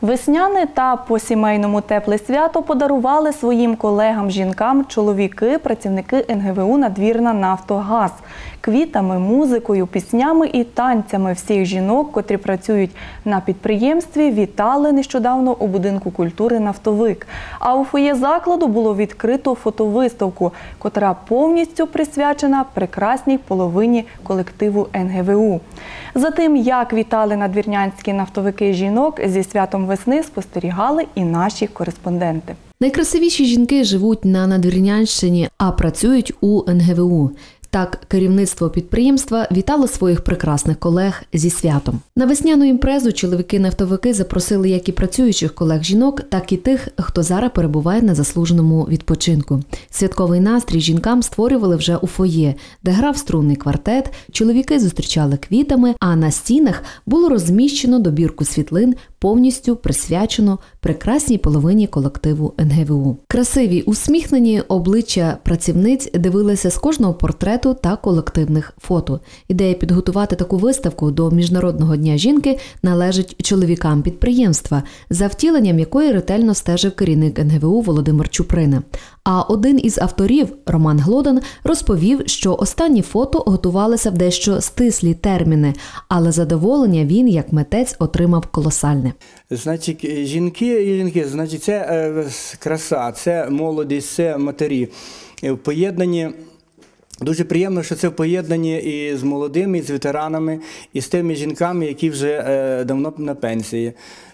Весняне та по сімейному тепле свято подарували своїм колегам-жінкам чоловіки, працівники НГВУ «Надвірна Нафтогаз. Квітами, музикою, піснями і танцями всіх жінок, котрі працюють на підприємстві, вітали нещодавно у будинку культури Нафтовик. А у фоє закладу було відкрито фотовиставку, котра повністю присвячена прекрасній половині колективу НГВУ. За тим, як вітали надвірнянські нафтовики жінок зі святом весни, спостерігали і наші кореспонденти. Найкрасивіші жінки живуть на Надвірнянщині, а працюють у НГВУ. Так, керівництво підприємства вітало своїх прекрасних колег зі святом. На весняну імпрезу чоловіки-нафтовики запросили як і працюючих колег жінок, так і тих, хто зараз перебуває на заслуженому відпочинку. Святковий настрій жінкам створювали вже у фоє, де грав струнний квартет. Чоловіки зустрічали квітами, а на стінах було розміщено добірку світлин, повністю присвячено прекрасній половині колективу НГВУ. Красиві усміхнені обличчя працівниць дивилися з кожного портрету та колективних фото. Ідея підготувати таку виставку до міжнародного дня жінки належить чоловікам підприємства, за втіленням якої ретельно стежив керівник НГВУ Володимир Чуприна. А один із авторів Роман Глодан розповів, що останні фото готувалися в дещо стислі терміни, але задоволення він як митець отримав колосальне. Значить, жінки і жінки, значить, це е, краса, це молодість, це матері. Е, В поєднанні. Дуже приємно, що це в поєднанні і з молодими, і з ветеранами, і з тими жінками, які вже е, давно на пенсії.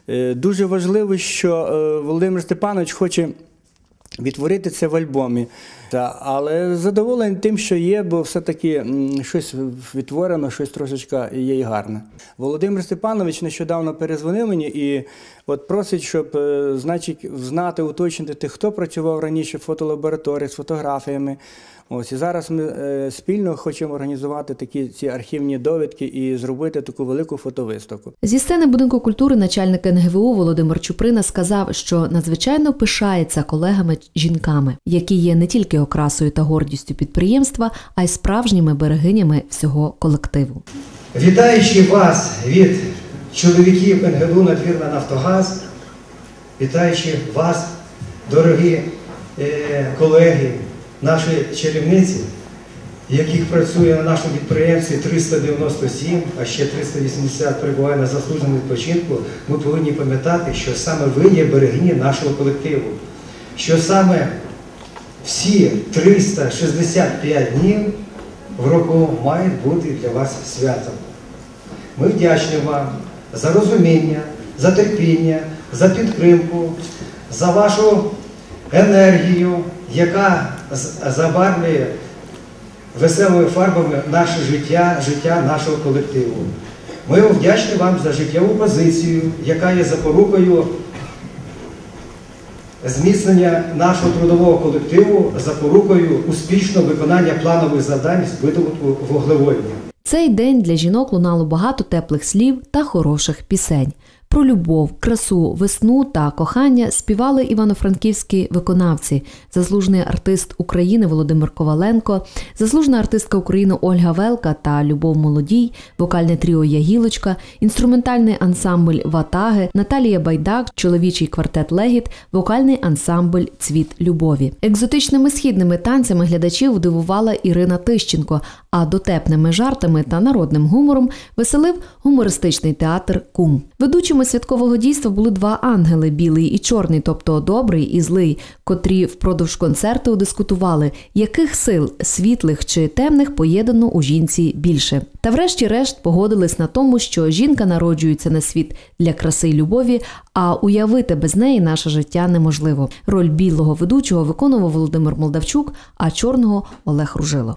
Е, Дуже важливо, що е, Володимир Степанович хоче відтворити це в альбомі. Та, але задоволений тим, що є, бо все-таки щось відтворено, щось трошечка є і гарне. Володимир Степанович нещодавно перезвонив мені і от просить, щоб е, значить, знати, уточнити, хто працював раніше в фотолабораторії з фотографіями. Ось і зараз ми е, спільно хочемо організувати такі ці архівні довідки і зробити таку велику фотовиставку. Зі сцени будинку культури начальник НГВУ Володимир Чуприна сказав, що надзвичайно пишається колегами жінками, які є не тільки окрасою та гордістю підприємства, а й справжніми берегинями всього колективу. Вітаючи вас від чоловіків НГДУ «Надвірна Нафтогаз, вітаючи вас, дорогі е, колеги, наші чарівниці, яких працює на нашому підприємстві 397, а ще 380 перебуває на заслуженому відпочинку, ми повинні пам'ятати, що саме ви є берегині нашого колективу, що саме всі 365 днів в року мають бути для вас святом. Ми вдячні вам за розуміння, за терпіння, за підтримку, за вашу енергію, яка забарвлює веселими фарбами наше життя, життя нашого колективу. Ми вдячні вам за життєву позицію, яка є запорукою зміцнення нашого трудового колективу, запорукою успішного виконання планових завдань з видобутку вуглеводнів. Цей день для жінок лунало багато теплих слів та хороших пісень. Про любов, красу, весну та кохання співали івано-франківські виконавці, заслужений артист України Володимир Коваленко, заслужена артистка України Ольга Велка та Любов Молодій, вокальне тріо Ягілочка, інструментальний ансамбль Ватаги, Наталія Байдак, чоловічий квартет Легіт, вокальний ансамбль Цвіт любові. Екзотичними східними танцями глядачів дивувала Ірина Тищенко, а дотепними жартами та народним гумором веселив гумористичний театр Кум. Ведучими святкового дійства були два ангели білий і чорний, тобто добрий і злий, котрі впродовж концерту дискутували, яких сил світлих чи темних поєднано у жінці більше. Та врешті-решт погодились на тому, що жінка народжується на світ для краси й любові, а уявити без неї наше життя неможливо. Роль білого ведучого виконував Володимир Молдавчук, а чорного Олег Ружило.